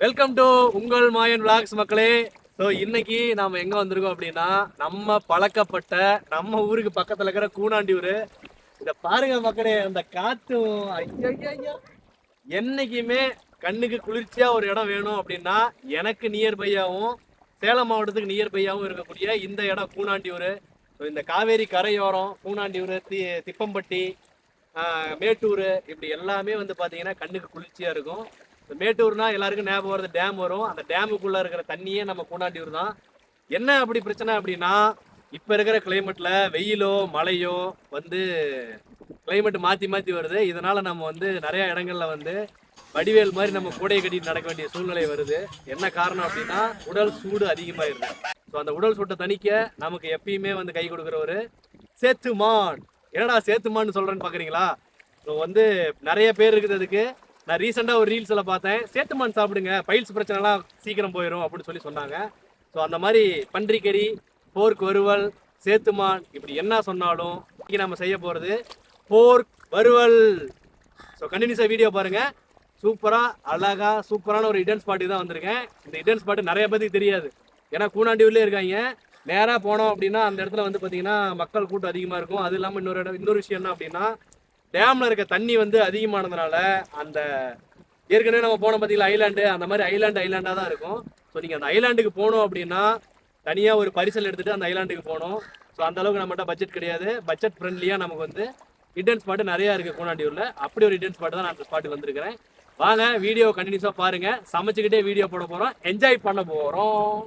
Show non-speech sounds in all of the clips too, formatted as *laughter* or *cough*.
Welcome to உங்கள் மாயன் vlogs மக்களே. So இன்னைக்கு நாம எங்க வந்திருக்கோம் அப்படின்னா நம்ம பழக்கப்பட்ட நம்ம ஊருக்கு பக்கத்துல இருக்கிற கூனாண்டியூர் இந்த பாருங்க மக்களே அந்த காத்தும் ஐயா என்னைக்குமே கண்ணுக்கு குளிர்ச்சியா ஒரு இடம் வேணும் அப்படின்னா எனக்கு நியர்பையாகவும் சேலம் மாவட்டத்துக்கு நியர்பையாகவும் இருக்கக்கூடிய இந்த இடம் கூனாண்டியூர் ஸோ இந்த காவேரி கரையோரம் கூனாண்டியூர் தி திப்பம்பட்டி மேட்டூர் இப்படி எல்லாமே வந்து பார்த்தீங்கன்னா கண்ணுக்கு குளிர்ச்சியாக இருக்கும். இந்த மேட்டூர்னா எல்லாருக்கும் ஞாபகம் வருது டேம் வரும். அந்த டேமுக்குள்ளே இருக்கிற தண்ணியே நம்ம கூனாண்டியூர் தான். என்ன அப்படி பிரச்சனை அப்படின்னா இப்போ இருக்கிற கிளைமேட்டில் வெயிலோ மழையோ வந்து கிளைமேட் மாற்றி மாற்றி வருது. இதனால் நம்ம வந்து நிறையா இடங்கள்ல வந்து வடிவேல் மாதிரி நம்ம கூடையை கட்டிட்டு நடக்க வேண்டிய சூழ்நிலை வருது. என்ன காரணம் அப்படின்னா உடல் சூடு அதிகமாகிருது ஸோ அந்த உடல் சூட்டை தணிக்க நமக்கு எப்பயுமே வந்து கை கொடுக்குற ஒரு சேத்துமான். என்னடா சேத்துமான்னு சொல்கிறேன்னு பார்க்குறீங்களா ஸோ வந்து நிறைய பேர் இருக்குது அதுக்கு. நான் ரீசெண்டாக ஒரு ரீல்ஸில் பார்த்தேன். சேத்துமான் சாப்பிடுங்க பைல்ஸ் பிரச்சனைலாம் சீக்கிரம் போயிடும் அப்படின்னு சொல்லி சொன்னாங்க. ஸோ அந்த மாதிரி பன்றிக்கறி போர்க் வறுவல் சேத்துமான் இப்படி என்ன சொன்னாலும் இன்றைக்கி நம்ம செய்ய போகிறது போர்க் வறுவல். ஸோ கண்டினியூஸாக வீடியோ பாருங்கள் சூப்பராக அழகா சூப்பரான ஒரு இடன் ஸ்பாட்டுக்கு தான் வந்திருக்கேன். இந்த இடன் ஸ்பாட்டு நிறைய பேருக்கு தெரியாது. ஏன்னா கூனாண்டியூர்லேயே இருக்காங்க. நேராக போனோம் அப்படின்னா அந்த இடத்துல வந்து பார்த்தீங்கன்னா மக்கள் கூட்டம் அதிகமாக இருக்கும். அது இல்லாமல் இன்னொரு இடம் இன்னொரு விஷயம் என்ன அப்படின்னா டேமில் இருக்க தண்ணி வந்து அதிகமானதுனால அந்த ஏற்கனவே நம்ம போனோம் பார்த்தீங்களா ஐலாண்டு அந்த மாதிரி ஐலாண்டு ஐலாண்டாக தான் இருக்கும். ஸோ நீங்கள் அந்த ஐலாண்டுக்கு போகணும் அப்படின்னா தனியாக ஒரு பரிசல் எடுத்துகிட்டு அந்த ஐலாண்டுக்கு போகணும். ஸோ அந்தளவுக்கு நம்மகிட்ட பட்ஜெட் கிடையாது. பட்ஜெட் ஃப்ரெண்ட்லியாக நமக்கு வந்து ஹிடன் ஸ்பாட்டு நிறையா இருக்குது கூனாண்டியூரில். அப்படி ஒரு ஹிடன் ஸ்பாட்டு தான் நான் அந்த ஸ்பாட்டுக்கு வந்திருக்கிறேன். வாங்க வீடியோ கண்டினியூஸாக பாருங்கள் சமைச்சிக்கிட்டே வீடியோ போட போகிறோம் என்ஜாய் பண்ண போகிறோம்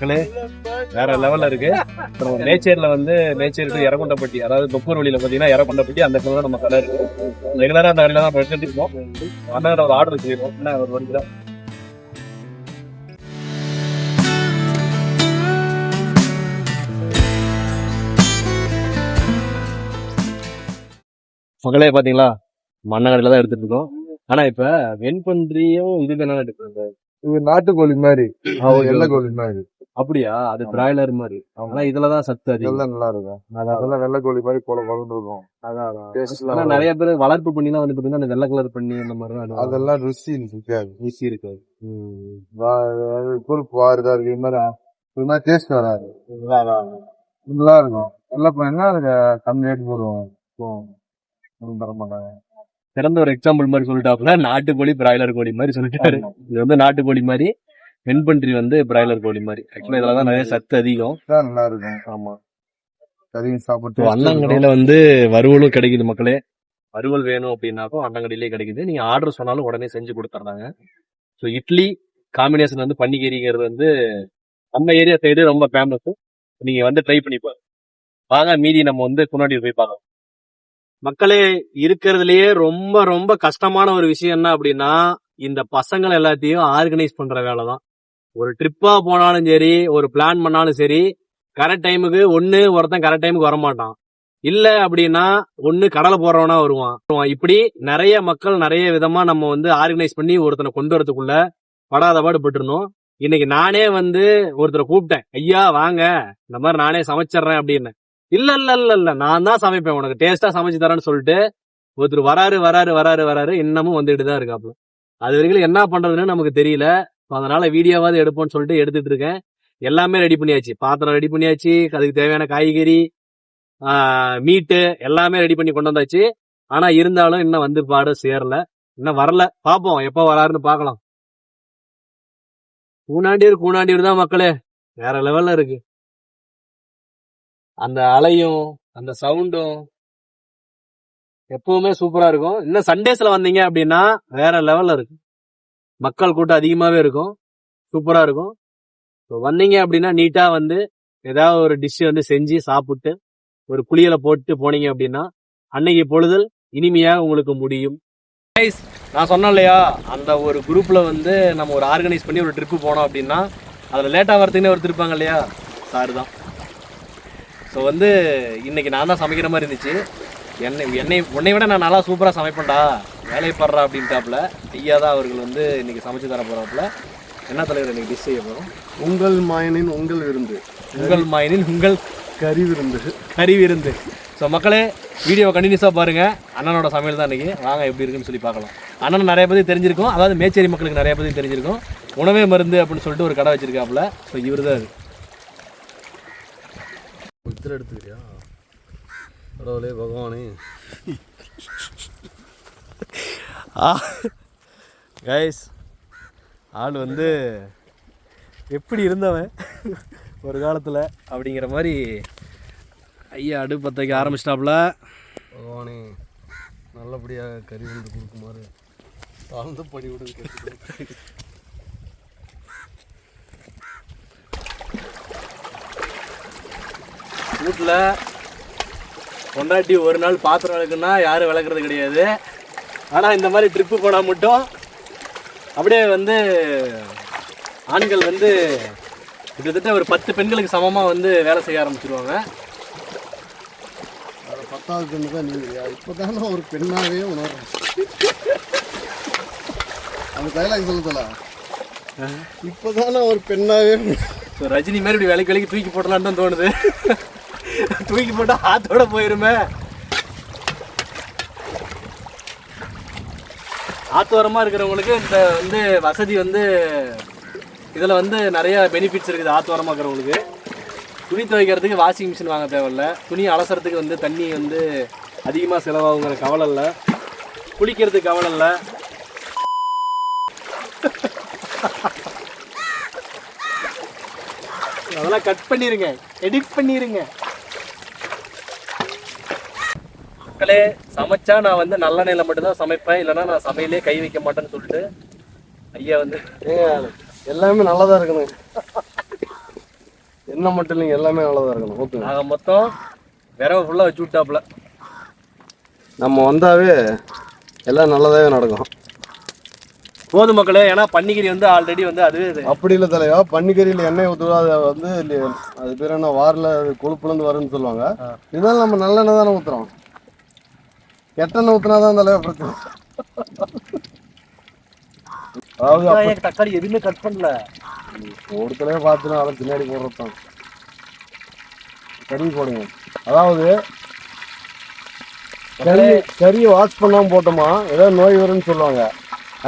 மக்களே வேற லெவல்ல இருக்கு. அப்புறம் நேச்சர்ல வந்து நேச்சர் டு இறகுண்டப்பட்டி அதாவது தொப்பூர் வழியில பாத்தீங்கன்னா இறகுண்டப்பட்டி அந்த இடத்துல தான் நம்ம கடை இருக்கு. ரெகுலரா அந்த கடையில தான் எடுத்துட்டு இருக்கோம் அண்ணன் ஒரு ஆர்டர் வச்சிருக்கோம். என்ன ஒரு வண்டி தான் மகளே பாத்தீங்களா? மண்ண கடையில தான் எடுத்துட்டு இருக்கோம். ஆனா இப்ப வெண்பன்றியும் இது தானே எடுக்கிறாங்க? இது நாட்டுக்கோழி மாதிரி. வெள்ளை கோழி மாதிரி. அப்படியா? அது பிராய்லர் மாதிரி. ஆனா இதுலதான் சத்து அதிகம். இதெல்லாம் நல்லா இருக்கும் அதெல்லாம் வெள்ளை கோழி மாதிரி போல வளர்ந்து இருக்கும் Taste ஆனா எல்லாம் நிறைய பேர் வளர்ப்பு பண்ணிலாம் வந்து பாத்தீங்கன்னா அந்த வெள்ளை கலர் பண்ணி அந்த மாதிரி அதெல்லாம் ருசி இருக்காது. ஈஸி இருக்காது. கொழுப்பு வாருதா இருக்கு இது மாதிரி இது மாதிரி டேஸ்ட் வராது. நல்லா இருக்கும் நல்லா பண்ணா அதுக்கு கம்மி ரேட் போடுவோம். ஒண்ணும் தர மாட்டாங்க. சிறந்த ஒரு எக்ஸாம்பிள் மாதிரி சொல்லிட்டாப்புல நாட்டுக்கோழி பிராய்லர் கோழி மாதிரி சொல்லிட்டாரு. இது வந்து நாட்டுக்கோழி மாதிரி வெண்பன்றி வந்து பிராய்லர் கோழி மாதிரி. ஆக்சுவலா இதுல தான் நிறைய சத்து அதிகம். நல்லா இருக்கும் ஆமா. கறியும் சாப்பிட்டு அண்ணங்கடையில வந்து வறுவலும் கிடைக்குது மக்களே. வறுவல் வேணும் அப்படின்னாக்கும் அண்ணங்கடையிலே கிடைக்குது. நீங்க ஆர்டர் சொன்னாலும் உடனே செஞ்சு கொடுத்துட்றாங்க ஸோ இட்லி காம்பினேஷன் வந்து பன்னிக்கறிங்கிறது வந்து நம்ம ஏரியா சைடு ரொம்ப ஃபேமஸ் நீங்க வந்து ட்ரை பண்ணி பாருங்க. வாங்க மீதி நம்ம வந்து குன்னாடி போய் பார்க்கலாம். மக்களே இருக்கிறதுலயே ரொம்ப ரொம்ப கஷ்டமான ஒரு விஷயம் என்ன அப்படின்னா இந்த பசங்களை எல்லாத்தையும் ஆர்கனைஸ் பண்ற வேலை தான் ஒரு ட்ரிப்பா போனாலும் சரி ஒரு பிளான் பண்ணாலும் சரி கரெக்ட் டைமுக்கு ஒன்னு ஒருத்தன் கரெக்ட் டைமுக்கு வரமாட்டான். இல்ல அப்படின்னா ஒண்ணு கடலை போறவனா வருவான். இப்படி நிறைய மக்கள் நிறைய விதமா நம்ம வந்து ஆர்கனைஸ் பண்ணி ஒருத்தனை கொண்டு வரதுக்குள்ள படாத பாடு இன்னைக்கு நானே வந்து ஒருத்தரை கூப்பிட்டேன். ஐயா வாங்க. இந்த மாதிரி நானே சமைச்சிடுறேன் அப்படின்னு. இல்ல இல்ல இல்ல இல்ல. நான் தான் சமைப்பேன். உனக்கு டேஸ்டா சமைச்சு தரேன்னு சொல்லிட்டு ஒருத்தர் வராரு வராரு வராரு வராரு இன்னமும் வந்துட்டு தான் இருக்காப்புல. அது வரைக்கும் என்ன பண்றதுன்னு நமக்கு தெரியல. அதனால வீடியோவாவது எடுப்போம்னு சொல்லிட்டு எடுத்துட்டு இருக்கேன். எல்லாமே ரெடி பண்ணியாச்சு. பாத்திரம் ரெடி பண்ணியாச்சு. அதுக்கு தேவையான காய்கறி மீட்டு எல்லாமே ரெடி பண்ணி கொண்டு வந்தாச்சு. ஆனா இருந்தாலும் இன்னும் வந்து பாடு சேரல. இன்னும் வரல. பாப்போம். எப்போ வராருன்னு பார்க்கலாம் கூணாண்டியூர் கூணாண்டியூர் தான் மக்களே. வேற லெவல்ல இருக்கு. அந்த அலையும் அந்த சவுண்டும் எப்பவுமே சூப்பரா இருக்கும். இன்னும் சண்டேஸ்ல வந்தீங்க அப்படின்னா வேற லெவல்ல இருக்கு. மக்கள் கூட்டம் அதிகமாகவே இருக்கும். சூப்பராக இருக்கும். ஸோ வந்தீங்க அப்படின்னா நீட்டாக வந்து ஏதாவது ஒரு டிஷ்ஷு வந்து செஞ்சு சாப்பிட்டு ஒரு குளியலை போட்டு போனீங்க அப்படின்னா அன்னைக்கு பொழுதல் இனிமையாக உங்களுக்கு முடியும். நான் சொன்னேன் இல்லையா அந்த ஒரு குரூப்பில் வந்து நம்ம ஒரு ஆர்கனைஸ் பண்ணி ஒரு ட்ரிப்பு போனோம் அப்படின்னா அதில் லேட்டாக வரத்துக்குன்னு ஒருத்தர் இருப்பாங்க இல்லையா? சார் தான். ஸோ வந்து இன்றைக்கி நான் தான் சமைக்கிற மாதிரி இருந்துச்சு. என்னை என்னை உன்னை விட நான் நல்லா சூப்பராக சமைப்பேன்டா. வேலையை படுறா அப்படின்ட்டாப்புல. ஐயா தான் அவர்கள் வந்து இன்னைக்கு சமைச்சு தர போறாப்புல. என்ன தலைவர் இன்னைக்கு டிஷ் செய்ய போகிறோம் உங்கள் மாயனின் உங்கள் விருந்து. உங்கள் மாயினின் உங்கள் கறி விருந்து. கறி விருந்து. ஸோ மக்களே வீடியோ கண்டினியூஸாக பாருங்கள் அண்ணனோட சமையல் தான் இன்றைக்கி வாங்க எப்படி இருக்குன்னு சொல்லி பார்க்கலாம். அண்ணன் நிறைய பற்றி தெரிஞ்சிருக்கும். அதாவது மேச்சேரி மக்களுக்கு நிறைய பற்றி தெரிஞ்சிருக்கும். உணவே மருந்து அப்படின்னு சொல்லிட்டு ஒரு கடை வச்சிருக்காப்புல. ஸோ இவர் தான் அது எடுத்துக்கிறியா? கடவுளே பகவானே. கைஸ் ஆள் வந்து எப்படி இருந்தவன் ஒரு காலத்தில் அப்படிங்கிற மாதிரி ஐயா அடுப்பு பற்ற வைக்க ஆரம்பிச்சிட்டாப்புல. பகவானே நல்லபடியாக கறி விருந்து கொடுக்குமாறு தாழ்ந்து படி விடுங்க வீட்டில் பொண்டாட்டி ஒரு நாள் பாத்திரம் விளக்குன்னா யாரும் விளக்குறது கிடையாது. ஆனால் இந்த மாதிரி ட்ரிப்பு போனால் மட்டும் அப்படியே வந்து ஆண்கள் வந்து கிட்டத்தட்ட ஒரு பத்து பெண்களுக்கு சமமாக வந்து வேலை செய்ய ஆரம்பிச்சிருவாங்க. பத்தாவது பெண்ணு தான் நீங்கள் இப்போ தானே ஒரு பெண்ணாகவே உணர்றேன். அந்த டைலாக் சொல்லுதல இப்போ தானே ஒரு பெண்ணாகவே ரஜினி மாதிரி இப்படி விலைக்கு விலைக்கு தூக்கி போடலான்னு தான் தோணுது. தூக்கி போட்டால் ஆத்தோட போயிருமே. ஆத்தோரமாக இருக்கிறவங்களுக்கு இந்த வந்து வசதி வந்து இதில் வந்து நிறைய பெனிஃபிட்ஸ் இருக்குது ஆத்தோரமாக இருக்கிறவங்களுக்கு. துணி துவைக்கிறதுக்கு வாஷிங் மிஷின் வாங்க தேவையில்ல. துணி அலசறதுக்கு வந்து தண்ணி வந்து அதிகமாக செலவாகுங்கிற கவலை இல்லை. குளிக்கிறதுக்கு கவலை இல்லை. அதெல்லாம் கட் பண்ணிடுங்க எடிட் பண்ணிடுங்க மக்களே சமைச்சா நான் வந்து நல்லெண்ணெயில மட்டும்தான் சமைப்பேன். இல்லைன்னா நான் சமையலே கை வைக்க மாட்டேன்னு சொல்லிட்டு ஐயா வந்து எல்லாமே நல்லா தான் இருக்கணும். என்ன மட்டும் இல்லைங்க எல்லாமே நல்லா தான் இருக்கணும். ஓகே ஆக மொத்தம் விரவ ஃபுல்லாக வச்சு விட்டாப்புல. நம்ம வந்தாவே எல்லாம் நல்லதாவே நடக்கும். போதும் மக்களே ஏன்னா பன்னிக்கறி வந்து ஆல்ரெடி வந்து அதுவே. அப்படி இல்லை தலைவா பன்னிக்கறியில் எண்ணெய் ஊற்றுவா அதை வந்து அது பேர் என்ன வாரில் கொழுப்புலேருந்து வரும்னு சொல்லுவாங்க. இருந்தாலும் நம்ம நல்லெண்ணெய் தானே ஊற்றுறோம் கெட்டெண்ணெய் ஊற்றினா தான் தலைவா பிரச்சனை? அதாவது தக்காளி எதுவுமே கட் பண்ணல. ஒரு தலைவை பார்த்துனா அதை பின்னாடி போடுறது தான் கறி போடுங்க. அதாவது கறி கறியை வாஷ் பண்ணாமல் போட்டோமா? ஏதோ நோய் வரும்னு சொல்லுவாங்க.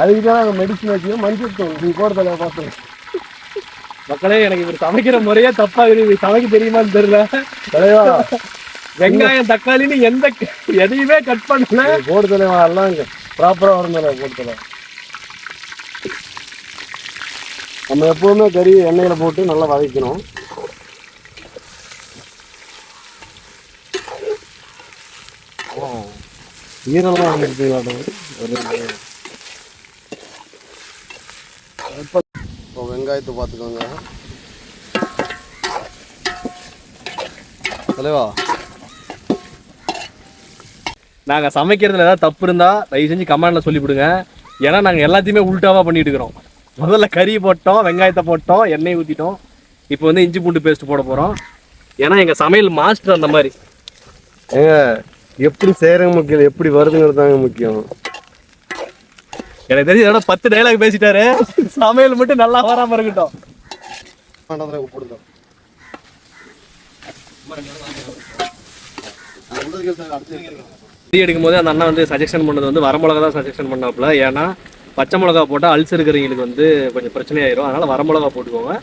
அதுக்கு தான் நாங்கள் மெடிசன் வச்சு மஞ்சள் தூள். நீ போட தலைவை பார்த்து மக்களே எனக்கு இவர் சமைக்கிற முறையே தப்பா இருக்குது சமைக்க தெரியுமான்னு தெரியல. தலைவா வெங்காயம் தக்காளின்னு எந்த எதையுமே கட் பண்ணல. போட்டு போடு எல்லாம் இங்கே ப்ராப்பராக வரும் தலைவா போட்டு தலைவா நம்ம எப்போதுமே கறி எண்ணெயில் போட்டு நல்லா வதக்கணும். ஈரெல்லாம் ஈரம்லாம் இப்போ வெங்காயத்தை பார்த்துக்கோங்க. தலைவா நாங்க சமைக்கிறதுல ஏதாவது தப்பு இருந்தா தயவு செஞ்சு கமெண்ட்ல சொல்லிவிடுங்க. ஏன்னா நாங்க எல்லாத்தையுமே உல்டாவா பண்ணிட்டு இருக்கிறோம். முதல்ல கறி போட்டோம் வெங்காயத்தை போட்டோம் எண்ணெய் ஊத்திட்டோம். இப்போ வந்து இஞ்சி பூண்டு பேஸ்ட் போட போறோம். ஏன்னா எங்க சமையல் மாஸ்டர் அந்த மாதிரி. ஏங்க எப்படி செய்கிறவங்க முக்கியம்? எப்படி வருதுங்கிறது தாங்க முக்கியம். எனக்கு தெரிஞ்சு இதோட பத்து டைலாக் பேசிட்டாரு. சமையல் மட்டும் நல்லா வராம இருக்கட்டும். வேண்டாம் இது எடுக்கும் போது அந்த அண்ணா வந்து சஜஷன் பண்ணது வந்து வரமிளகா தான் சஜஷன் பண்ணாப்புல. ஏன்னா பச்சை மிளகா போட்டால் அல்சர் இருக்கிறவங்களுக்கு வந்து கொஞ்சம் பிரச்சனையாயிரும். அதனால வரமிளகா போட்டுக்கோங்க.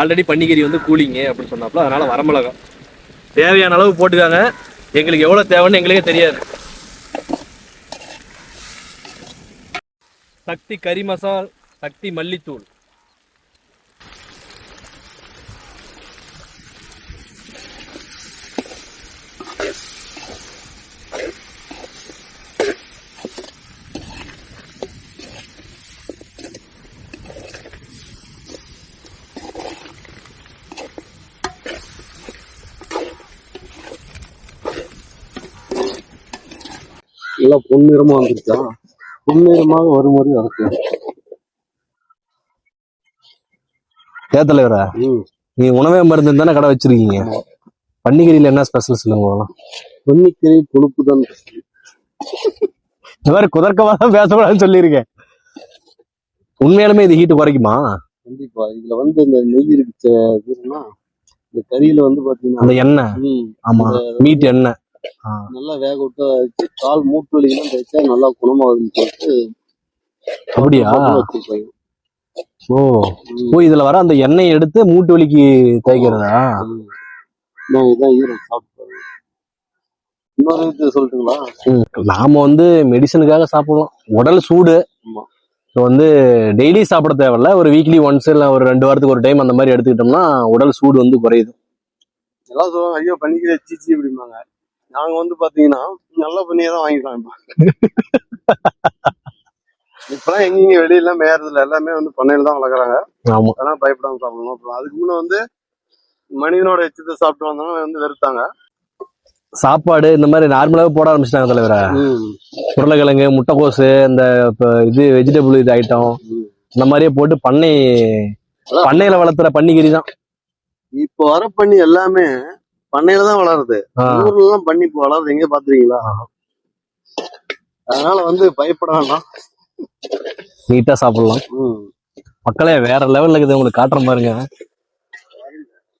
ஆல்ரெடி பன்னிக்கறி வந்து கூலிங்கு அப்படின்னு சொன்னாப்புல. அதனால வரமிளகா தேவையான அளவு போட்டுக்காங்க. எங்களுக்கு எவ்வளோ தேவைன்னு எங்களுக்கே தெரியாது. சக்தி கறி மசால் சக்தி மல்லித்தூள். நல்லா பொன்னிறமா வந்துருச்சா? பொன்னிறமாக வரும் மாதிரி இருக்கு ஏத்தலைவரா நீ உணவே மருந்து தானே கடை வச்சிருக்கீங்க? பன்னிக்கறியில என்ன ஸ்பெஷல் சொல்லுங்க. பொன்னிக்கறி கொழுப்பு தான் இந்த மாதிரி குதர்க்கமா தான் பேசக்கூடாதுன்னு சொல்லியிருக்கேன். உண்மையாலுமே இது ஹீட் குறைக்குமா? கண்டிப்பா. இதுல வந்து இந்த நெய் இருக்கு இந்த கறியில வந்து பாத்தீங்கன்னா அந்த எண்ணெய். ஆமா. மீட் எண்ணெய். நல்லா வேக விட்டு வச்சு கால் மூட்டு வலிக்கெல்லாம் தேய்ச்சா நல்லா குணமாகுதுன்னு சொல்லிட்டு அப்படியா? ஓ. ஓ இதுல வர அந்த எண்ணெயை எடுத்து மூட்டு வலிக்கு தேய்க்கிறதா. நான் இதான் ஈரம் சாப்பிட்டு. இன்னொரு இது சொல்லட்டுங்களா? நாம வந்து மெடிசனுக்காக சாப்பிடுவோம் உடல் சூடு. ஸோ வந்து டெய்லி சாப்பிட தேவையில்ல. ஒரு வீக்லி ஒன்ஸ் இல்லை ஒரு ரெண்டு வாரத்துக்கு ஒரு டைம் அந்த மாதிரி எடுத்துக்கிட்டோம்னா உடல் சூடு வந்து குறையுது. எல்லாம் சொல்லுவாங்க ஐயோ பண்ணிக்கிற சீச்சி அப்படிம்பாங்க. நாங்க வந்து பாத்தீங்கன்னா நல்ல பண்ணியே தான் வாங்கிக்கலாம் இப்ப. *laughs* இப்பெல்லாம் எங்கெங்க வெளியெல்லாம் மேயறது இல்ல எல்லாமே வந்து பண்ணையில தான் வளர்க்குறாங்க. ஆமா. அதெல்லாம் பயப்படாம சாப்பிடணும் அப்புறம் அதுக்கு முன்ன வந்து மனிதனோட எச்சத்தை சாப்பிட்டு வந்தவங்க வந்து வெறுத்தாங்க. சாப்பாடு இந்த மாதிரி நார்மலாவே போட ஆரம்பிச்சிட்டாங்க தலைவர. உருளைக்கிழங்கு முட்டைக்கோசு இந்த இது வெஜிடபிள் இது ஐட்டம். இந்த மாதிரியே போட்டு பண்ணை. பண்ணையில வளர்த்துற பன்னிக்கறி தான். இப்போ வர பண்ணி எல்லாமே பண்ணையில தான் வளருது. ஊர்ல எல்லாம் பண்ணி இப்போ வளருது. எங்க பாத்துறீங்களா அதனால வந்து பயப்பட வேண்டாம். நீட்டா சாப்பிடலாம். மக்களே வேற லெவல்ல இருக்குது. உங்களுக்கு காட்டுற பாருங்க.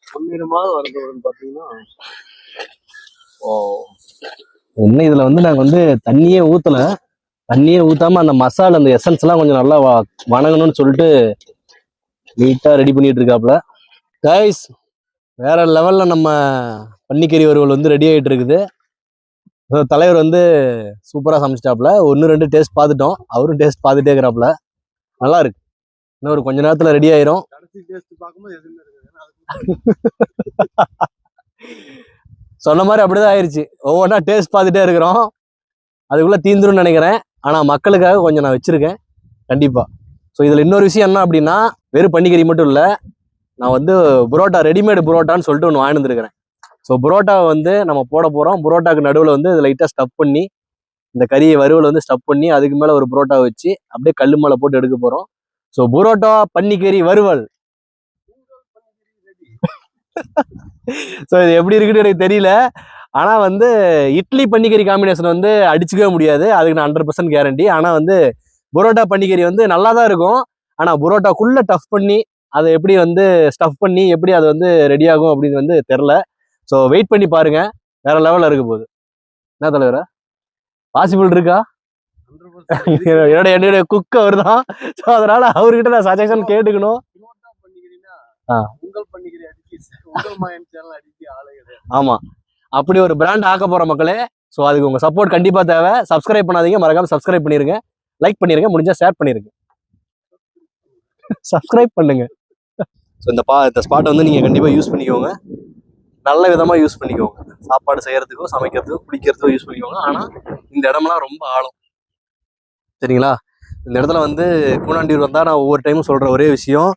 பொன்னிறமாக வரதுன்னு பாத்தீங்கன்னா. ஓ. இன்னும் இதுல வந்து நாங்க வந்து தண்ணியே ஊத்தல. தண்ணியே ஊத்தாம அந்த மசாலா அந்த எசன்ஸ் எல்லாம் கொஞ்சம் நல்லா வணங்கணும்னு சொல்லிட்டு நீட்டா ரெடி பண்ணிட்டு இருக்காப்ல கைஸ் வேற லெவல்ல நம்ம பன்னிக்கறி வறுவல் வந்து ரெடி ஆயிட்டு இருக்குது. தலைவர் வந்து சூப்பரா சமைச்சிட்டாப்ல ஒன்று ரெண்டு டேஸ்ட் பார்த்துட்டோம். அவரும் டேஸ்ட் பார்த்துட்டே இருக்கிறாப்ல நல்லா இருக்கு. இன்னும் ஒரு கொஞ்ச நேரத்துல ரெடி ஆயிரும். சொன்ன மாதிரி அப்படிதான் ஆயிருச்சு. ஒவ்வொன்றா டேஸ்ட் பார்த்துட்டே இருக்கிறோம். அதுக்குள்ள தீந்துரும்னு நினைக்கிறேன். ஆனா மக்களுக்காக கொஞ்சம் நான் வச்சிருக்கேன். கண்டிப்பா. ஸோ இதுல இன்னொரு விஷயம் என்ன அப்படின்னா வெறும் பன்னிக்கறி மட்டும் இல்ல நான் வந்து புரோட்டா ரெடிமேடு புரோட்டான்னு சொல்லிட்டு ஒன்று வாங்கியிருந்துருக்கிறேன் ஸோ புரோட்டாவை வந்து நம்ம போட போகிறோம் புரோட்டாக்கு நடுவில் வந்து இதை லைட்டாக ஸ்டப் பண்ணி இந்த கறியை வறுவல் வந்து ஸ்டப் பண்ணி அதுக்கு மேலே ஒரு புரோட்டா வச்சு அப்படியே கல்லு மேலே போட்டு எடுக்க போகிறோம் ஸோ புரோட்டா பன்னிக்கறி வறுவல். *laughs* ஸோ இது எப்படி இருக்குன்னு எனக்கு தெரியல. ஆனால் வந்து இட்லி பன்னிக்கறி காம்பினேஷன் வந்து அடிச்சுக்கவே முடியாது. அதுக்கு நான் ஹண்ட்ரட் பர்சன்ட் கேரண்டி ஆனால் வந்து புரோட்டா பன்னிக்கறி வந்து நல்லா தான் இருக்கும். ஆனால் புரோட்டாக்குள்ளே டஃப் பண்ணி அதை எப்படி வந்து ஸ்டஃப் பண்ணி எப்படி அது வந்து ரெடி ஆகும் அப்படின்னு வந்து தெரில ஸோ வெயிட் பண்ணி பாருங்க. வேற லெவல்ல இருக்க போகுது. என்ன தலைவர? பாசிபிள் இருக்கா? என்னோட என்னுடைய குக் அவர் தான் ஸோ அதனால அவர்கிட்ட நான் சஜஷன் கேட்டுக்கணும். ஆமா. அப்படி ஒரு பிராண்ட் ஆக்க போற மக்களே ஸோ அதுக்கு உங்க சப்போர்ட் கண்டிப்பா தேவை. சப்ஸ்கிரைப் பண்ணாதீங்க. மறக்காம சப்ஸ்கிரைப் பண்ணிருங்க. லைக் பண்ணிருங்க. முடிஞ்சா ஷேர் பண்ணிருங்க. சப்ஸ்கிரைப் பண்ணுங்க. ஸோ இந்த பா இந்த ஸ்பாட்டை வந்து நீங்கள் கண்டிப்பாக யூஸ் பண்ணிக்கோங்க. நல்ல விதமாக யூஸ் பண்ணிக்கோங்க. சாப்பாடு செய்கிறதுக்கோ சமைக்கிறதுக்கோ குளிக்கிறதுக்கோ யூஸ் பண்ணிக்கோங்க. ஆனால் இந்த இடம்லாம் ரொம்ப ஆழம். சரிங்களா? இந்த இடத்துல வந்து கூனாண்டியூர் வந்தால் நான் ஒவ்வொரு டைமும் சொல்கிற ஒரே விஷயம்.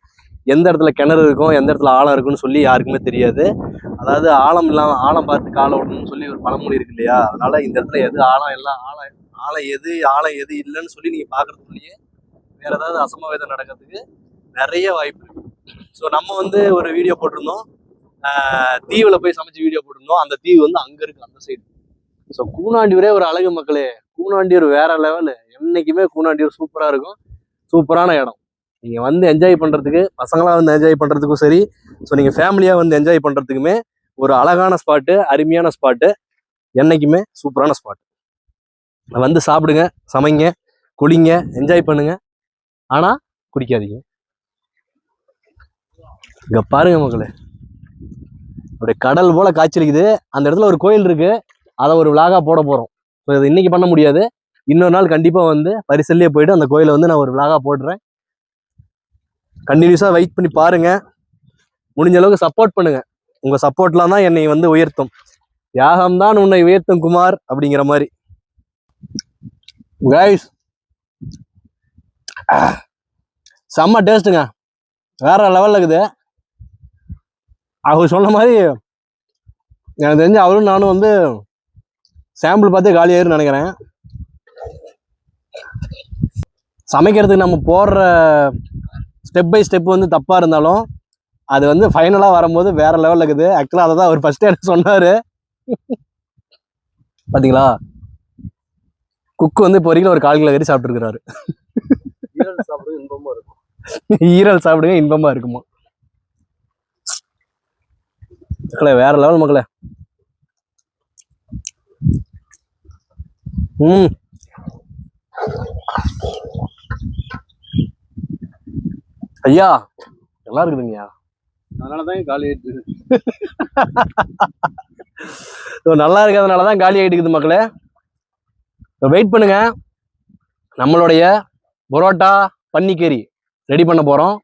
எந்த இடத்துல கிணறு இருக்கும் எந்த இடத்துல ஆழம் இருக்குன்னு சொல்லி யாருக்குமே தெரியாது. அதாவது ஆழம் இல்லாமல் ஆழம் பார்த்து காலை விடணும்னு சொல்லி ஒரு பழமொழி இருக்கு இல்லையா? அதனால இந்த இடத்துல எது ஆழம் எல்லாம் ஆழம் ஆழம் எது ஆழம் எது இல்லைன்னு சொல்லி நீங்கள் பார்க்குறதுக்குள்ளேயே வேறு ஏதாவது அசம்பாவிதம் நடக்கிறதுக்கு நிறைய வாய்ப்பு இருக்கு. ஸோ நம்ம வந்து ஒரு வீடியோ போட்டிருந்தோம். தீவில் போய் சமைச்சு வீடியோ போட்டிருந்தோம். அந்த தீவு வந்து அங்கே இருக்கு அந்த சைடு ஸோ கூனாண்டியூரே ஒரு அழகு மக்களே. கூனாண்டியூர் வேற லெவலு என்றைக்குமே கூனாண்டியூர் சூப்பராக இருக்கும். சூப்பரான இடம். நீங்கள் வந்து என்ஜாய் பண்ணுறதுக்கு பசங்களாக வந்து என்ஜாய் பண்ணுறதுக்கும் சரி. ஸோ நீங்கள் ஃபேமிலியாக வந்து என்ஜாய் பண்ணுறதுக்குமே ஒரு அழகான ஸ்பாட்டு அருமையான ஸ்பாட்டு என்றைக்குமே சூப்பரான ஸ்பாட் வந்து சாப்பிடுங்க சமைங்க குளிங்க என்ஜாய் பண்ணுங்க. ஆனால் குடிக்காதீங்க. இங்கே பாருங்க மக்களே. அப்படியே கடல் போல் காய்ச்சலிக்குது. அந்த இடத்துல ஒரு கோயில் இருக்குது அதை ஒரு விலாகாக போட போகிறோம் ஸோ இது இன்றைக்கி பண்ண முடியாது. இன்னொரு நாள் கண்டிப்பாக வந்து பரிசல்லையே போயிட்டு அந்த கோயிலை வந்து நான் ஒரு விலாகாக போடுறேன். கண்டினியூஸாக வெயிட் பண்ணி பாருங்கள் முடிஞ்ச அளவுக்கு சப்போர்ட் பண்ணுங்கள் உங்கள் சப்போர்ட்லாம் தான் என்னை வந்து உயர்த்தும். யாகம்தான் உன்னை உயர்த்தும் குமார் அப்படிங்கிற மாதிரி. கைஸ் செம்ம டேஸ்ட்டுங்க வேற லெவலில் இருக்குது. அவர் சொன்ன மாதிரி எனக்கு தெரிஞ்சு அவரும் நானும் வந்து சாம்பிள் பார்த்து காலியாயிருன்னு நினைக்கிறேன். சமைக்கிறதுக்கு நம்ம போடுற ஸ்டெப் பை ஸ்டெப் வந்து தப்பா இருந்தாலும் அது வந்து ஃபைனலாக வரும்போது வேற லெவலில் இருக்குது. ஆக்சுவலாக அதை தான் அவர் ஃபர்ஸ்ட் எனக்கு சொன்னார். பார்த்தீங்களா குக் வந்து இப்போ வரைக்கும் ஒரு கால் கிலோ கறி சாப்பிட்டுருக்கிறாரு. ஈரல் சாப்பிடுங்க இன்பமா இருக்குமா? மக்களே வேற லெவல் மக்களே. ம். ஐயா நல்லா இருக்குதுங்கய்யா. அதனாலதான் காலி ஆயிட்டு. நல்லா இருக்கிறதுனால தான் காலி ஆகிட்டு மக்களே. வெயிட் பண்ணுங்க. நம்மளுடைய பரோட்டா பன்னிக்கறி ரெடி பண்ண போகிறோம்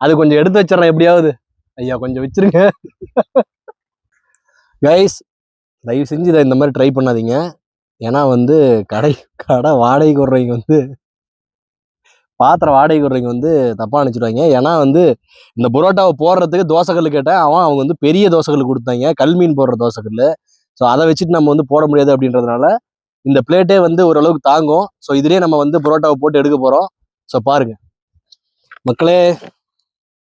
அது கொஞ்சம் எடுத்து வச்சிடறேன் எப்படியாவது. ஐயா கொஞ்சம் வச்சிருங்க. கைஸ் தயவு செஞ்சு இதை இந்த மாதிரி ட்ரை பண்ணாதீங்க. ஏன்னா வந்து கடை கடை வாடகைக்கு விட்றவங்க வந்து பாத்திரம் வாடகைக்கு விட்றவங்க வந்து தப்பாக நினச்சிடுவாங்க ஏன்னா வந்து இந்த பரோட்டாவை போடுறதுக்கு தோசைக்கல் கேட்டேன். அவன் அவங்க வந்து பெரிய தோசைக்கல் கொடுத்தாங்க. கல்மீன் போடுற தோசைக்கல் ஸோ அதை வச்சுட்டு நம்ம வந்து போட முடியாது அப்படின்றதுனால இந்த பிளேட்டே வந்து ஓரளவுக்கு தாங்கும். ஸோ இதுலேயே நம்ம வந்து பரோட்டாவை போட்டு எடுக்க போகிறோம் ஸோ பாருங்க. மக்களே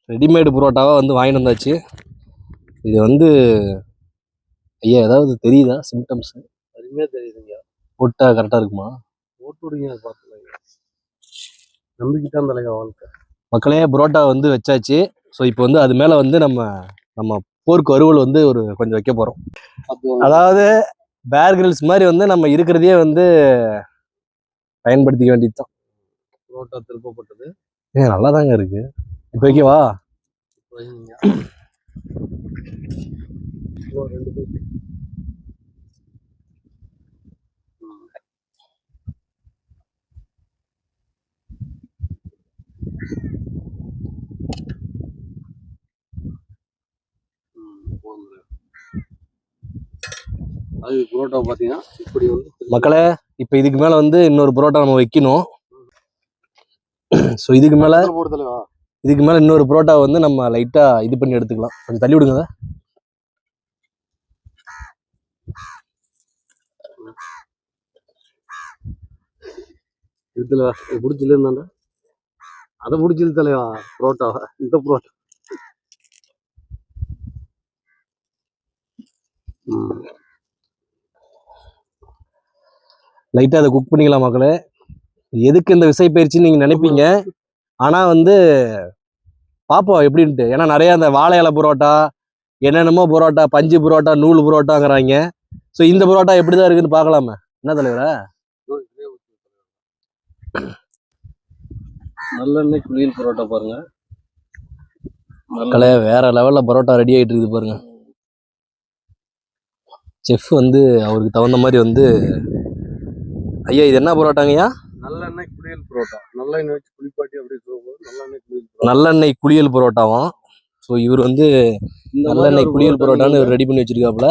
ரெடிமேடு புரோட்டாவாக வந்து வாங்கிட்டு வந்தாச்சு. இது வந்து ஐயா ஏதாவது தெரியுதா சிம்டம்ஸ் அருமையா தெரியுதுங்க போட்டா கரெக்டாக இருக்குமா? போட்டு விடுங்க பார்த்துக்கலாம் நம்பிக்கை தான் தலைங்க வாழ்க்கை. மக்களே பரோட்டா வந்து வச்சாச்சு. ஸோ இப்போ வந்து அது மேலே வந்து நம்ம நம்ம போர்க்கு அறுவல் வந்து ஒரு கொஞ்சம் வைக்க போகிறோம் அதாவது பேர் கிரில்ஸ் மாதிரி வந்து நம்ம இருக்கிறதையே வந்து பயன்படுத்திக்க வேண்டியது தான் புரோட்டா திருப்பப்பட்டது. ஏ நல்லா தாங்க இருக்கு. இப்போ வைக்கவா? ரெண்டு பேர். அது புரோட்டா பார்த்தீங்கன்னா இப்படி வந்து மக்களே இப்போ இதுக்கு மேலே வந்து இன்னொரு பரோட்டா நம்ம வைக்கணும். ஸோ இதுக்கு மேலே இதுக்கு மேலே இன்னொரு பரோட்டா வந்து நம்ம லைட்டாக இது பண்ணி எடுத்துக்கலாம். கொஞ்சம் தள்ளி விடுங்க இதுல பிடிச்சில இருந்தாண்டா அதை பிடிச்சில தலைவா புரோட்டாவா. இந்த புரோட்டா. லைட்டாக அதை குக் பண்ணிக்கலாம் மக்களே. எதுக்கு இந்த விசை பயிற்சின்னு நீங்கள் நினைப்பீங்க? ஆனால் வந்து பார்ப்போம் எப்படின்ட்டு. ஏன்னா நிறையா அந்த வாழை இலை புரோட்டா என்னென்னமோ புரோட்டா பஞ்சு புரோட்டா நூல் புரோட்டாங்கிறாங்க. ஸோ இந்த புரோட்டா எப்படி தான் இருக்குதுன்னு பார்க்கலாமே. என்ன தலைவரா? நல்லெண்ணெய் குளியல் புரோட்டா பாருங்க. மக்களே வேற லெவலில் பரோட்டா ரெடி ஆகிட்டு இருக்குது பாருங்க. செஃப் வந்து அவருக்கு தகுந்த மாதிரி வந்து ஐயா இது என்ன பரோட்டாங்கய்யா நல்லெண்ணெய் குளியல் புரோட்டா. நல்லெண்ணெய் வச்சு குளிப்பாட்டி அப்படி நல்லெண்ணெய் குளியல் நல்லெண்ணெய் குளியல் பரோட்டாவாம் ஸோ இவர் வந்து நல்லெண்ணெய் குளியல் புரோட்டா பரோட்டான்னு ரெடி பண்ணி வச்சிருக்காப்புல.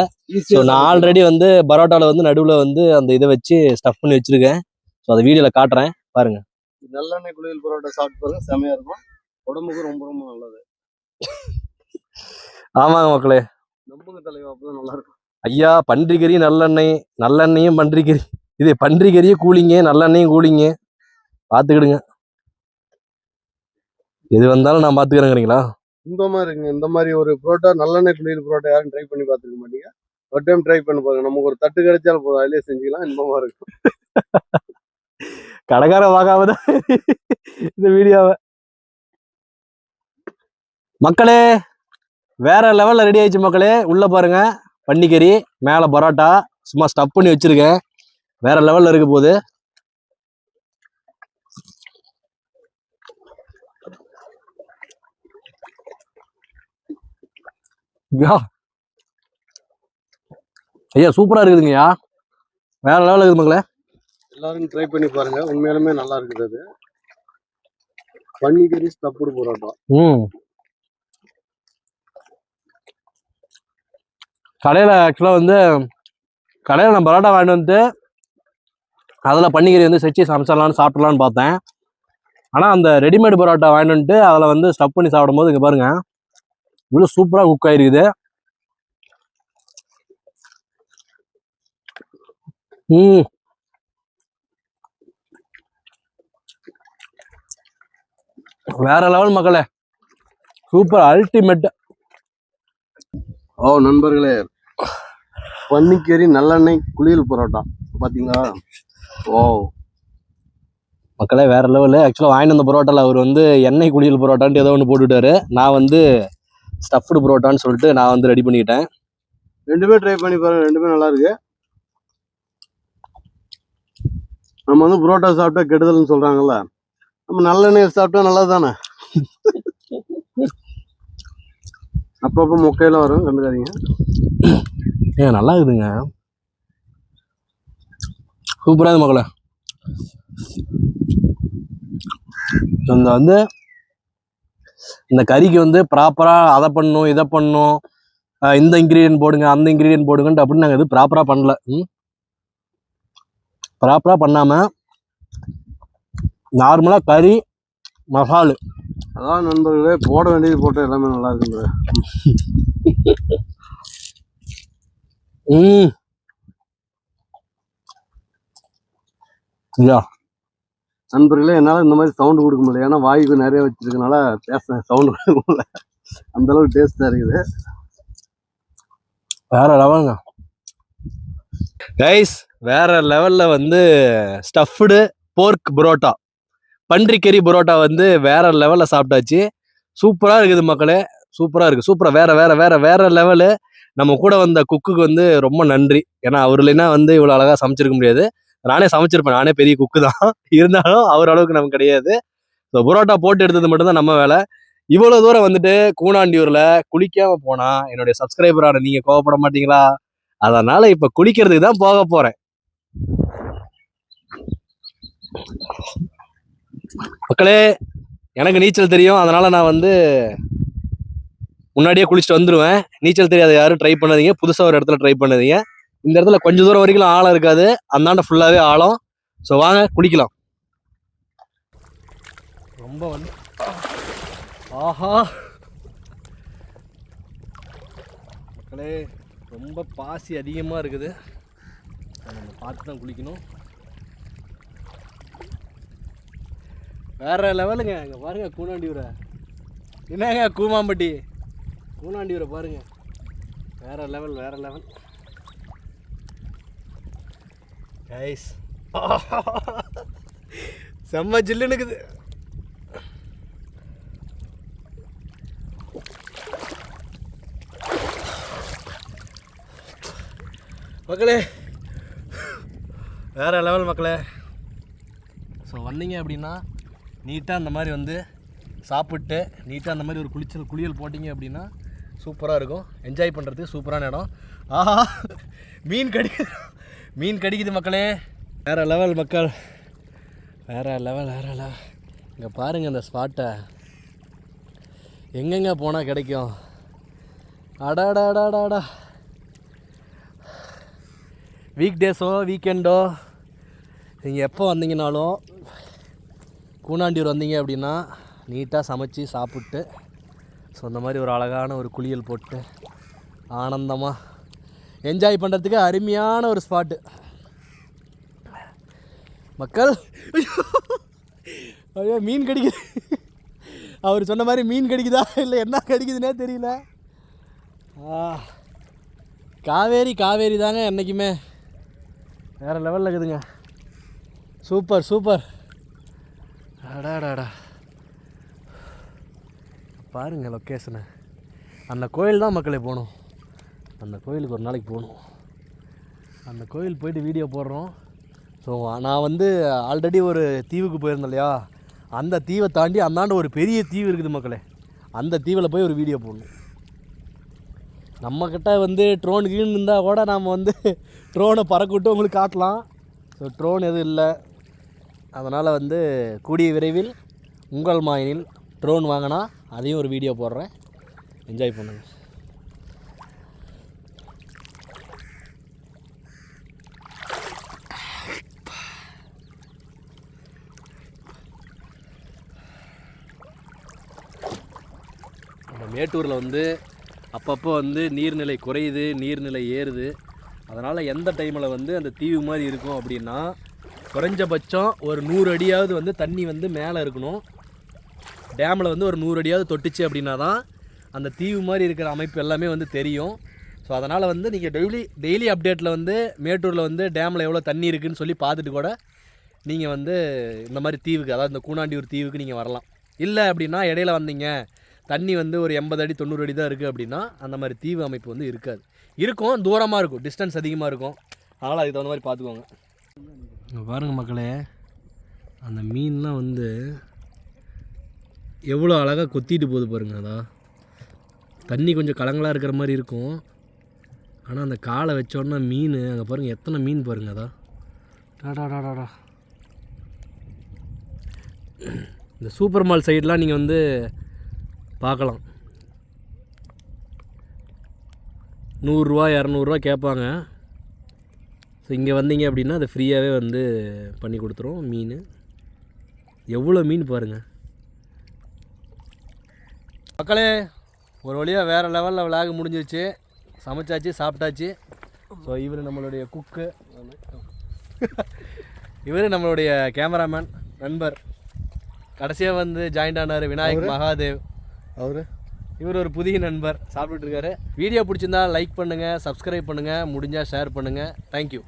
ஸோ நான் ஆல்ரெடி வந்து பரோட்டாவில் வந்து நடுவில் வந்து அந்த இதை வச்சு ஸ்டஃப் பண்ணி வச்சிருக்கேன். ஸோ அதை வீடியோவில் காட்டுறேன். பாருங்க. நல்லெண்ணெய் குளியல் பரோட்டா சாப்பிட்டு பாருங்க செமையா இருக்கும். உடம்புக்கு ரொம்ப ரொம்ப நல்லது. ஆமாங்க மக்களே. நம்புங்க தலைவா அப்பதான் நல்லா இருக்கும் ஐயா பன்றிக்கறி நல்லெண்ணெய் நல்லெண்ணெயும் பன்றிக்கறி. இது பன்றிக்கறியும் கூலிங்க நல்லெண்ணெயும் கூலிங்க. பார்த்துக்கிடுங்க எது வந்தாலும் நான் பார்த்துக்கிறேங்கிறீங்களா இந்த மாதிரி இருக்குங்க இந்த மாதிரி ஒரு புரோட்டா நல்லெண்ணெய் குளியல் புரோட்டா யாரும் ட்ரை பண்ணி பார்த்துக்க மாட்டீங்க. ஒரு டைம் ட்ரை பண்ணி பாருங்க நமக்கு ஒரு தட்டு கிடைச்சாலும் போதும். அதிலே செஞ்சுக்கலாம் இன்பமா இருக்கும். கடைக்கார பார்க்காம தான் இந்த வீடியோவை. மக்களே வேற லெவலில் ரெடி ஆயிடுச்சு மக்களே. உள்ளே பாருங்க பன்னிக்கறி மேலே பரோட்டா. சும்மா ஸ்டப் பண்ணி வச்சிருக்கேன். வேற லெவலில் இருக்க போகுது. ஐயா சூப்பராக இருக்குதுங்கய்யா. வேற லெவலில் இருக்குது மக்களே. எல்லாரும் ட்ரை பண்ணி பாருங்க. உண்மையாலுமே நல்லா இருக்குது அது. பன்னிக்கறி ஸ்டப்புடு போராட்டம் ம். கடையில் ஆக்சுவலாக வந்து கடையில் நான் பரோட்டா வாங்கிட்டு வந்து அதில் பன்னிக்கறி வந்து செச்சு சமைச்சிடலான்னு சாப்பிட்லான்னு பார்த்தேன். ஆனால் அந்த ரெடிமேட் பரோட்டா வாங்கிட்டு வந்துட்டு அதில் வந்து ஸ்டப் பண்ணி சாப்பிடும்போது இங்கே பாருங்கள் இவ்வளோ சூப்பராக குக் ஆகிருக்குது ம். வேற லெவல் மக்களே. சூப்பர் அல்டிமேட் ஓ நண்பர்களே. பன்னிக்கறி நல்லெண்ணெய் குளியல் பரோட்டா. பாத்தீங்களா? ஓ. மக்களே வேற லெவலு ஆக்சுவலாக வாங்கிட்டு வந்த பரோட்டாவில் அவர் வந்து எண்ணெய் குளியல் பரோட்டான்ட்டு ஏதோ ஒன்று போட்டுவிட்டாரு நான் வந்து ஸ்டஃப்டு பரோட்டான்னு சொல்லிட்டு நான் வந்து ரெடி பண்ணிக்கிட்டேன். ரெண்டுமே ட்ரை பண்ணி பாருங்க. ரெண்டுமே நல்லா இருக்கு. நம்ம வந்து புரோட்டா சாப்பிட்டா கெடுதல்னு சொல்றாங்கல்ல. நம்ம நல்லெண்ணெய் சாப்பிட்டா நல்லது தானே அப்பப்போ மொக்கையெல்லாம் வரும் கண்டுக்காதீங்க. ஏங்க நல்லா இருக்குதுங்க. சூப்பராக இருக்கு மக்களே. இந்த வந்து இந்த கறிக்கு வந்து ப்ராப்பராக அதை பண்ணும் இதை பண்ணும் இந்த இன்க்ரீடியன்ட் போடுங்க அந்த இன்க்ரீடியன்ட் போடுங்கன்ட்டு அப்படின்னு நாங்கள் இது ப்ராப்பராக பண்ணல. ம்? ப்ராப்பராக பண்ணாமல் நார்மலாக கறி மசாலு. அதான் நண்பர்களே போட வேண்டியது போட்ட எல்லாமே நல்லா இருக்குங்க ம். ஐயா நண்பர்களே என்னால் இந்த மாதிரி சவுண்டு கொடுக்க முடியல. ஏன்னா வாய்க்கு நிறைய வச்சிருக்கனால பேச சவுண்டு கொடுக்க முடியல அந்த அளவுக்கு டேஸ்டாக இருக்குது. வேற லெவலுங்க கைஸ் வேற லெவல்ல வந்து ஸ்டஃப்டு போர்க் புரோட்டா. பன்றி கறி புரோட்டா வந்து வேற லெவலில் சாப்பிட்டாச்சு. சூப்பராக இருக்குது மக்களே. சூப்பராக இருக்குது சூப்பராக வேற வேற வேற வேற லெவலு நம்ம கூட வந்த குக்குக்கு வந்து ரொம்ப நன்றி. ஏன்னா அவர் இல்லைன்னா வந்து இவ்வளோ அழகாக சமைச்சிருக்க முடியாது. நானே சமைச்சிருப்பேன். நானே பெரிய குக்கு தான். *laughs* இருந்தாலும் அவர் அளவுக்கு நமக்கு கிடையாது. ஸோ புரோட்டா போட்டு எடுத்தது மட்டும்தான் நம்ம வேலை. இவ்வளோ தூரம் வந்துட்டு கூனாண்டியூரில் குளிக்காமல் போனால் என்னுடைய சப்ஸ்கிரைபரான நீங்கள் கோவப்பட மாட்டீங்களா? அதனால் இப்போ குளிக்கிறதுக்கு தான் போக போகிறேன் மக்களே எனக்கு நீச்சல் தெரியும். அதனால நான் வந்து முன்னாடியே குளிச்சுட்டு வந்துடுவேன் நீச்சல் தெரியாத யாரும் ட்ரை பண்ணாதீங்க. புதுசாக ஒரு இடத்துல ட்ரை பண்ணாதீங்க. இந்த இடத்துல கொஞ்சம் தூரம் வரைக்கும் ஆழம் இருக்காது. அந்தாண்ட ஃபுல்லாகவே ஆழம். ஸோ வாங்க குளிக்கலாம். ரொம்ப வந்து ஆஹா. மக்களே ரொம்ப பாசி அதிகமாக இருக்குது. நம்ம பார்த்து தான் குளிக்கணும். வேற லெவலுங்க. இங்கே பாருங்க கூனாண்டியூரை. என்னங்க கூமாம்பட்டி? கூனாண்டியூரை பாருங்க. வேற லெவல் வேற லெவல். கைஸ் செம்ம ஜில்லுன்னு இருக்குது மக்களே வேற லெவல் மக்களே. ஸோ வந்தீங்க அப்படின்னா நீட்டாக அந்த மாதிரி வந்து சாப்பிட்டு நீட்டாக அந்த மாதிரி ஒரு குளிச்சல் குளியல் போட்டிங்க அப்படின்னா சூப்பராக இருக்கும். என்ஜாய் பண்ணுறதுக்கு சூப்பரான இடம். ஆஹா மீன் கடிக்குது மீன் கடிக்குது மக்களே. வேறு லெவல் மக்கள். வேறு லெவல் வேற லெவல் இங்கே பாருங்கள் இந்த ஸ்பாட்டை எங்கெங்கே போனால் கிடைக்கும்? அடாடாடாடாடா வீக் டேஸோ வீக்கெண்டோ நீங்கள் எப்போ வந்தீங்கனாலும் கூனாண்டியூர் வந்தீங்க அப்படின்னா நீட்டாக சமைச்சு சாப்பிட்டு ஸோ இந்த மாதிரி ஒரு அழகான ஒரு குளியல் போட்டு ஆனந்தமாக என்ஜாய் பண்ணுறதுக்கு அருமையான ஒரு ஸ்பாட்டு மக்கள் ஐயோ மீன் கடிக்குது. அவர் சொன்ன மாதிரி மீன் கடிக்குதா இல்லை என்ன கடிக்குதுன்னே தெரியல. காவேரி காவேரி தாங்க என்றைக்குமே வேறு லெவலில் இருக்குதுங்க. Super super. அடாடாடா. பாருங்க லொக்கேஷனை அந்த கோயில் தான் மக்களே போகணும். அந்த கோயிலுக்கு ஒரு நாளைக்கு போகணும். அந்த கோயில் போயிட்டு வீடியோ போடுறோம். ஸோ நான் வந்து ஆல்ரெடி ஒரு தீவுக்கு போயிருந்தேன் இல்லையா? அந்த தீவை தாண்டி அந்தாண்ட ஒரு பெரிய தீவு இருக்குது மக்களே. அந்த தீவில் போய் ஒரு வீடியோ போடணும். நம்மக்கிட்ட வந்து ட்ரோன் கீழ் இருந்தால் கூட நாம் வந்து ட்ரோனை பறக்க விட்டு உங்களுக்கு காட்டலாம். ஸோ ட்ரோன் எதுவும் இல்லை. அதனால் வந்து கூடிய விரைவில் உங்கள் மாயினில் ட்ரோன் வாங்கினா அதையும் ஒரு வீடியோ போடுறேன். என்ஜாய் பண்ணுங்கள் மேட்டூரில் வந்து அப்பப்போ வந்து நீர்நிலை குறையுது நீர்நிலை ஏறுது. அதனால் எந்த டைமில் வந்து அந்த தீவு மாதிரி இருக்கும் அப்படின்னா குறைஞ்சபட்சம் ஒரு நூறு அடியாவது வந்து தண்ணி வந்து மேலே இருக்கணும். டேமில் வந்து ஒரு நூறு அடியாவது தொட்டுச்சு அப்படின்னா தான் அந்த தீவு மாதிரி இருக்கிற அமைப்பு எல்லாமே வந்து தெரியும். ஸோ அதனால் வந்து நீங்கள் டெய்லி டெய்லி அப்டேட்டில் வந்து மேட்டூரில் வந்து டேமில் எவ்வளோ தண்ணி இருக்குதுன்னு சொல்லி பார்த்துட்டு கூட நீங்கள் வந்து இந்த மாதிரி தீவுக்கு அதாவது இந்த கூனாண்டியூர் தீவுக்கு நீங்கள் வரலாம். இல்லை அப்படின்னா இடையில வந்தீங்க. தண்ணி வந்து ஒரு எண்பது அடி தொண்ணூறு அடி தான் இருக்குது அப்படின்னா அந்த மாதிரி தீவு அமைப்பு வந்து இருக்காது. இருக்கும் தூரமாக இருக்கும் டிஸ்டன்ஸ் அதிகமாக இருக்கும். அதனால் அதுக்கு தகுந்த மாதிரி பார்த்துக்கோங்க. இங்கே பாருங்கள் மக்களே அந்த மீன்லாம் வந்து எவ்வளோ அழகாக கொத்திட்டு போகுது பாருங்க அதான் தண்ணி கொஞ்சம் கலங்களாக இருக்கிற மாதிரி இருக்கும். ஆனால் அந்த காலை வச்சோன்னா மீன் அங்கே பாருங்கள் எத்தனை மீன் பாருங்க அதான் டாடா டாடாடா இந்த சூப்பர் மால் சைட்லாம் நீங்கள் வந்து பார்க்கலாம். நூறுரூவா இரநூறுவா கேட்பாங்க. ஸோ இங்கே வந்தீங்க அப்படின்னா அதை ஃப்ரீயாகவே வந்து பண்ணி கொடுத்துரும் மீன். எவ்வளோ மீன் பாருங்கள் மக்களே ஒரு வழியாக வேறு லெவலில் விளாக முடிஞ்சிருச்சு. சமைச்சாச்சு சாப்பிட்டாச்சு. ஸோ இவர் நம்மளுடைய குக்கு *laughs* இவர் நம்மளுடைய கேமராமேன் நண்பர். கடைசியாக வந்து ஜாயின்ட் ஆனார் விநாயக் மகாதேவ். அவரு? இவர் ஒரு புதிய நண்பர் சாப்பிட்டுட்டு இருக்காரு. வீடியோ பிடிச்சிருந்தா லைக் பண்ணுங்கள் சப்ஸ்கிரைப் பண்ணுங்கள் முடிஞ்சால் ஷேர் பண்ணுங்கள் தேங்க்யூ